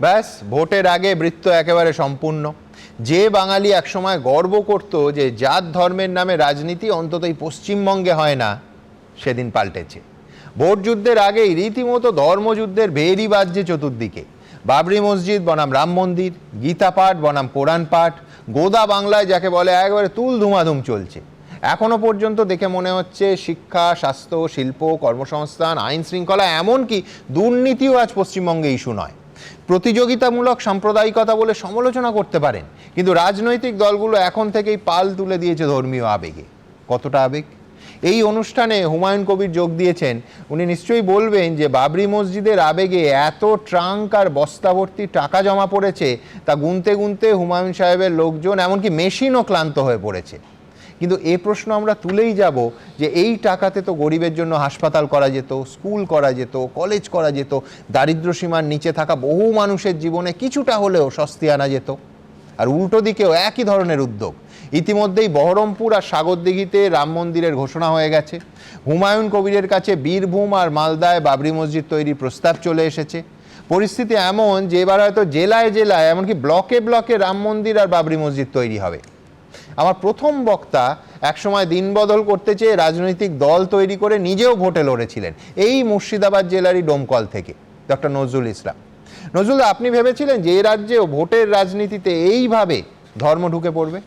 ব্যাস, ভোটের আগে বৃত্ত একেবারে সম্পূর্ণ। যে বাঙালি একসময় গর্ব করত যে জাত ধর্মের নামে রাজনীতি অন্তত এই পশ্চিমবঙ্গে হয় না, সেদিন পাল্টেছে। ভোট যুদ্ধের আগেই রীতিমতো ধর্মযুদ্ধের ভেরি বাজছে চতুর্দিকে। বাবরি মসজিদ, বনাম রাম মন্দির, গীতা পাঠ, বনাম কোরআন পাঠ, গোদা বাংলায় যাকে বলে একেবারে তুল ধুমাধুম চলছে। এখনও পর্যন্ত দেখে মনে হচ্ছে শিক্ষা, স্বাস্থ্য, শিল্প, কর্মসংস্থান, আইন শৃঙ্খলা, এমনকি দুর্নীতিও আজ পশ্চিমবঙ্গে ইস্যু নয়। প্রতিযোগিতামূলক সাম্প্রদায়িকতা বলে সমালোচনা করতে পারেন, কিন্তু রাজনৈতিক দলগুলো এখন থেকেই পাল তুলে দিয়েছে ধর্মীয় আবেগে। কতটা আবেগ? এই অনুষ্ঠানে হুমায়ুন কবির যোগ দিয়েছেন। উনি নিশ্চয়ই বলবেন যে বাবরি মসজিদের আবেগে এত ট্রাঙ্ক আর বস্তা ভর্তি টাকা জমা পড়েছে, তা গুনতে গুনতে হুমায়ুন সাহেবের লোকজন এমনকি মেশিনও ক্লান্ত হয়ে পড়েছে। কিন্তু এ প্রশ্ন আমরা তুলেই যাব যে এই টাকাতে তো গরিবের জন্য হাসপাতাল করা যেত, স্কুল করা যেত, কলেজ করা যেত দারিদ্র সীমার নিচে থাকা বহু মানুষের জীবনে কিছুটা হলেও স্বস্তি আনা যেত। আর উল্টো দিকেও একই ধরনের উদ্যোগ। ইতিমধ্যেই বহরমপুর আর সাগরদিঘিতে রাম মন্দিরের ঘোষণা হয়ে গেছে। হুমায়ুন কবিরের কাছে বীরভূম আর মালদায় বাবরি মসজিদ তৈরির প্রস্তাব চলে এসেছে। পরিস্থিতি এমন যে এবার হয়তো জেলায় জেলায়, এমনকি ব্লকে ব্লকে রাম মন্দির আর বাবরি মসজিদ তৈরি হবে। আমার প্রথম বক্তা একসময় দিন বদল করতে চেয়ে রাজনৈতিক দল তৈরি করে নিজেও ভোটে লড়েছিলেন। এই মুর্শিদাবাদ জেলারই ডোমকল থেকে, ডক্টর নজরুল ইসলাম। নজরুল আপনি ভেবেছিলেন যে রাজ্যেও ভোটের রাজনীতিতে এইভাবে ধর্ম ঢুকে পড়বে?